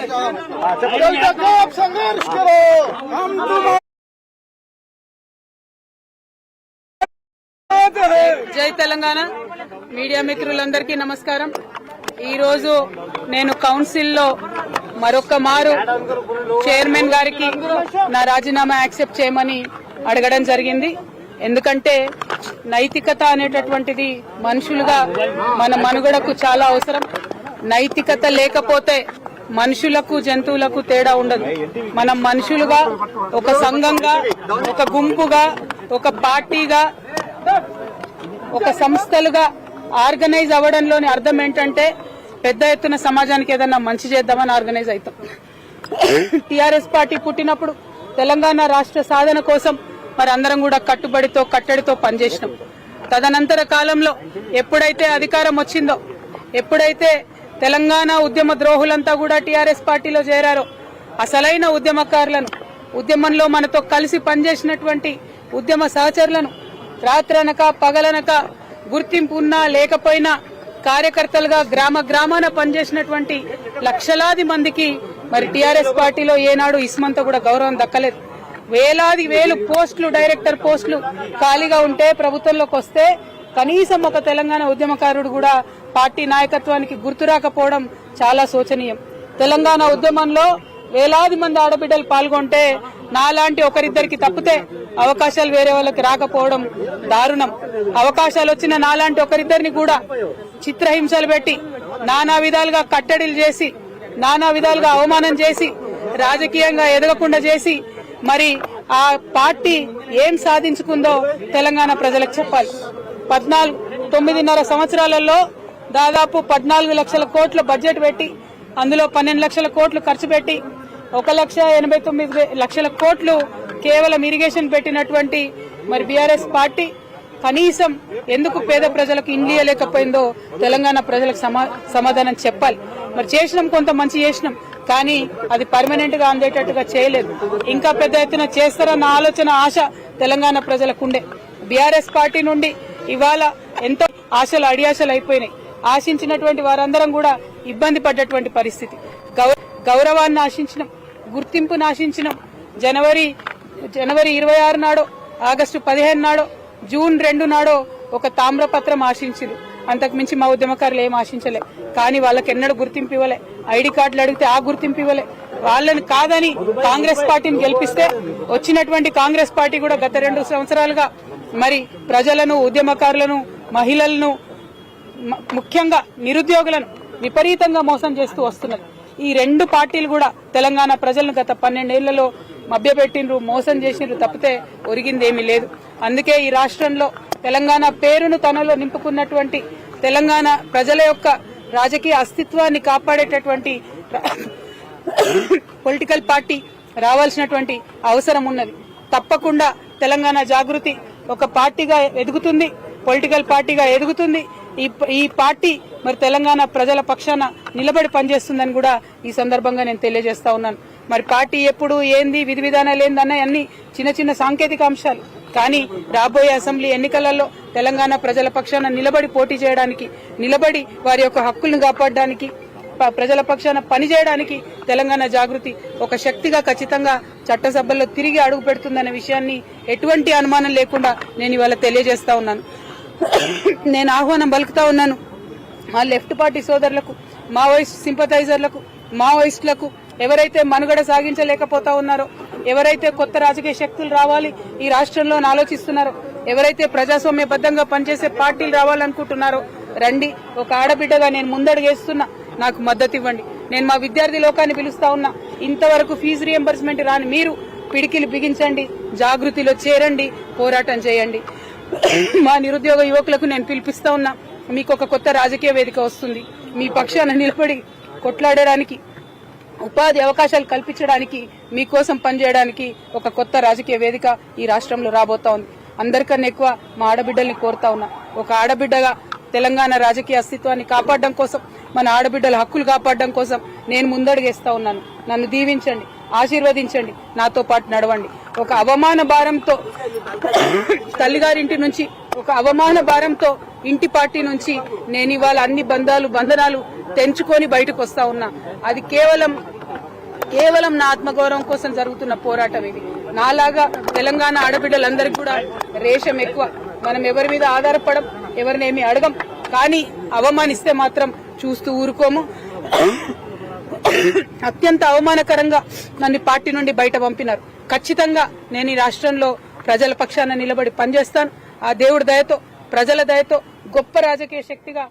जब तक आप संघर्ष करो हम तुम्हारे జై తెలంగాణ మీడియా మిత్రులందరికీ నమస్కారం ఈ రోజు నేను కౌన్సిల్లో మరొక మారు చైర్మన్ గారికి నా రాజీనామా యాక్సెప్ట్ చేయమని అడగడం జరిగింది ఎందుకంటే నైతికత అనేటటువంటిది మనుషులుగా మన మనుగడకు చాలా అవసరం నైతికత లేకపోతే మనుషులకు జంతువులకు తేడా ఉండదు. మనం మనుషులుగా ఒక సంఘంగా ఒక గుంపుగా ఒక పార్టీగా ఒక సంస్థలుగా ఆర్గనైజ్ అవ్వడంలోని అర్థం ఏంటంటే పెద్ద ఎత్తున సమాజానికి ఏదన్నా మంచి చేద్దామని ఆర్గనైజ్ అవుతాం. టీఆర్ఎస్ పార్టీ పుట్టినప్పుడు తెలంగాణ రాష్ట్ర సాధన కోసం మరి అందరం కూడా కట్టుబడితో కట్టడితో పనిచేసినాం. తదనంతర కాలంలో ఎప్పుడైతే అధికారం వచ్చిందో ఎప్పుడైతే తెలంగాణ ఉద్యమ ద్రోహులంతా కూడా టీఆర్ఎస్ పార్టీలో చేరారు. అసలైన ఉద్యమకారులను ఉద్యమంలో మనతో కలిసి పనిచేసినటువంటి ఉద్యమ సహచరులను రాత్రనక పగలనక గుర్తింపు ఉన్నా లేకపోయినా కార్యకర్తలుగా గ్రామ గ్రామాన పనిచేసినటువంటి లక్షలాది మందికి మరి టీఆర్ఎస్ పార్టీలో ఏనాడు ఇస్మంత కూడా గౌరవం దక్కలేదు. వేలాది వేలు పోస్టులు డైరెక్టర్ పోస్టులు ఖాళీగా ఉంటే ప్రభుత్వంలోకి వస్తే కనీసం ఒక తెలంగాణ ఉద్యమకారుడు కూడా పార్టీ నాయకత్వానికి గుర్తు రాకపోవడం చాలా శోచనీయం. తెలంగాణ ఉద్యమంలో వేలాది మంది ఆడబిడ్డలు పాల్గొంటే నాలాంటి ఒకరిద్దరికి తప్పితే అవకాశాలు వేరే వాళ్ళకి రాకపోవడం దారుణం. అవకాశాలు వచ్చిన నాలాంటి ఒకరిద్దరిని కూడా చిత్రహింసలు పెట్టి నానా విధాలుగా కట్టడిలు చేసి నానా విధాలుగా అవమానం చేసి రాజకీయంగా ఎదగకుండా చేసి మరి ఆ పార్టీ ఏం సాధించుకుందో తెలంగాణ ప్రజలకు చెప్పాలి. పద్నాలుగు తొమ్మిదిన్నర సంవత్సరాలలో దాదాపు పద్నాలుగు లక్షల కోట్ల బడ్జెట్ పెట్టి అందులో పన్నెండు లక్షల కోట్లు ఖర్చు పెట్టి ఒక లక్ష ఎనభై తొమ్మిది లక్షల కోట్లు కేవలం ఇరిగేషన్ పెట్టినటువంటి మరి బీఆర్ఎస్ పార్టీ. కనీసం ఎందుకు పేద ప్రజలకు ఇండియలేకపోయిందో తెలంగాణ ప్రజలకు సమా సమాధానం చెప్పాలి. మరి చేసినాం కొంత మంచి చేసినాం కానీ అది పర్మనెంట్గా అందేటట్టుగా చేయలేదు. ఇంకా పెద్ద ఎత్తున చేస్తారన్న ఆలోచన ఆశ తెలంగాణ ప్రజలకు ఉండే. బీఆర్ఎస్ పార్టీ నుండి ఇవాళ ఎంతో ఆశలు అడియాశలు అయిపోయినాయి. ఆశించినటువంటి వారందరం కూడా ఇబ్బంది పడ్డటువంటి పరిస్థితి. గౌ- గౌరవాన్ని ఆశించినాం గుర్తింపును ఆశించినాం జనవరి జనవరి ఇరవై ఆరు నాడో ఆగస్టు పదిహేను నాడో జూన్ రెండు నాడో ఒక తామ్రపత్రం ఆశించింది అంతకు మించి మా ఉద్యమకారులు ఏం ఆశించలే. కానీ వాళ్ళకి ఎన్నడూ గుర్తింపు ఇవ్వలే. ఐడి కార్డులు అడిగితే ఆ గుర్తింపు ఇవ్వలే. వాళ్ళని కాదని కాంగ్రెస్ పార్టీని గెలిపిస్తే వచ్చినటువంటి కాంగ్రెస్ పార్టీ కూడా గత రెండు సంవత్సరాలుగా మరి ప్రజలను ఉద్యమకారులను మహిళలను ముఖ్యంగా నిరుద్యోగులను విపరీతంగా మోసం చేస్తూ వస్తున్నది. ఈ రెండు పార్టీలు కూడా తెలంగాణ ప్రజలను గత పన్నెండేళ్ళలో మభ్యపెట్టిండ్రు మోసం చేసిండ్రు తప్పితే ఒరిగిందేమీ లేదు. అందుకే ఈ రాష్ట్రంలో తెలంగాణ పేరును తనలో నింపుకున్నటువంటి తెలంగాణ ప్రజల యొక్క రాజకీయ అస్తిత్వాన్ని కాపాడేటటువంటి పొలిటికల్ పార్టీ రావాల్సినటువంటి అవసరం ఉన్నది. తప్పకుండా తెలంగాణ జాగృతి ఒక పార్టీగా ఎదుగుతుంది పొలిటికల్ పార్టీగా ఎదుగుతుంది. ఈ ఈ పార్టీ మరి తెలంగాణ ప్రజల పక్షాన నిలబడి పనిచేస్తుందని కూడా ఈ సందర్భంగా నేను తెలియజేస్తా ఉన్నాను. మరి పార్టీ ఎప్పుడు ఏంది విధి విధానాలు ఏందన్న అన్ని చిన్న చిన్న సాంకేతిక అంశాలు. కానీ రాబోయే అసెంబ్లీ ఎన్నికలలో తెలంగాణ ప్రజల పక్షాన నిలబడి పోటీ చేయడానికి నిలబడి వారి యొక్క హక్కులను కాపాడడానికి ప్రజల పక్షాన పనిచేయడానికి తెలంగాణ జాగృతి ఒక శక్తిగా ఖచ్చితంగా చట్టసభల్లో తిరిగి అడుగు పెడుతుందనే విషయాన్ని ఎటువంటి అనుమానం లేకుండా నేను ఇవాళ తెలియజేస్తా ఉన్నాను. నేను ఆహ్వానం పలుకుతా ఉన్నాను. మా లెఫ్ట్ పార్టీ సోదరులకు మావోయిస్ట్ సింపథైజర్లకు మావోయిస్టులకు ఎవరైతే మనుగడ సాగించలేకపోతా ఉన్నారో ఎవరైతే కొత్త రాజకీయ శక్తులు రావాలి ఈ రాష్ట్రంలో ఆలోచిస్తున్నారో ఎవరైతే ప్రజాస్వామ్యబద్ధంగా పనిచేసే పార్టీలు రావాలనుకుంటున్నారో రండి ఒక ఆడబిడ్డగా నేను ముందడుగేస్తున్నా. నాకు మద్దతు ఇవ్వండి. నేను మా విద్యార్థి లోకాన్ని పిలుస్తా ఉన్నా. ఇంతవరకు ఫీజు రియంబర్స్మెంట్ రాని మీరు పిడికిలు బిగించండి జాగృతిలో చేరండి పోరాటం చేయండి. మా నిరుద్యోగ యువకులకు నేను పిలిపిస్తా ఉన్నా. మీకు ఒక కొత్త రాజకీయ వేదిక వస్తుంది. మీ పక్షాన నిలబడి కొట్లాడడానికి ఉపాధి అవకాశాలు కల్పించడానికి మీకోసం పనిచేయడానికి ఒక కొత్త రాజకీయ వేదిక ఈ రాష్ట్రంలో రాబోతా ఉంది. అందరికన్నా ఎక్కువ మా ఆడబిడ్డల్ని కోరుతా ఉన్నా. ఒక ఆడబిడ్డగా తెలంగాణ రాజకీయ అస్తిత్వాన్ని కాపాడడం కోసం మన ఆడబిడ్డల హక్కులు కాపాడడం కోసం నేను ముందడుగేస్తా ఉన్నాను. నన్ను దీవించండి ఆశీర్వదించండి నాతో పాటు నడవండి. ఒక అవమాన భారంతో తల్లిగారింటి నుంచి ఒక అవమాన భారంతో ఇంటి పార్టీ నుంచి నేను ఇవాళ అన్ని బంధాలు బంధనాలు తెంచుకొని బయటకు వస్తా ఉన్నా. అది కేవలం కేవలం నా ఆత్మగౌరవం కోసం జరుగుతున్న పోరాటం ఇది. నాలాగా తెలంగాణ ఆడబిడ్డలందరికీ కూడా రేషం ఎక్కువ. మనం ఎవరి మీద ఆధారపడం ఎవరినేమి అడగం. కానీ అవమానిస్తే మాత్రం చూస్తూ ఊరుకోము. అత్యంత అవమానకరంగా నన్ను పార్టీ నుండి బయట పంపినారు. ఖచ్చితంగా నేను ఈ రాష్ట్రంలో ప్రజల పక్షాన నిలబడి పనిచేస్తాను. ఆ దేవుడి దయతో ప్రజల దయతో గొప్ప రాజకీయ శక్తిగా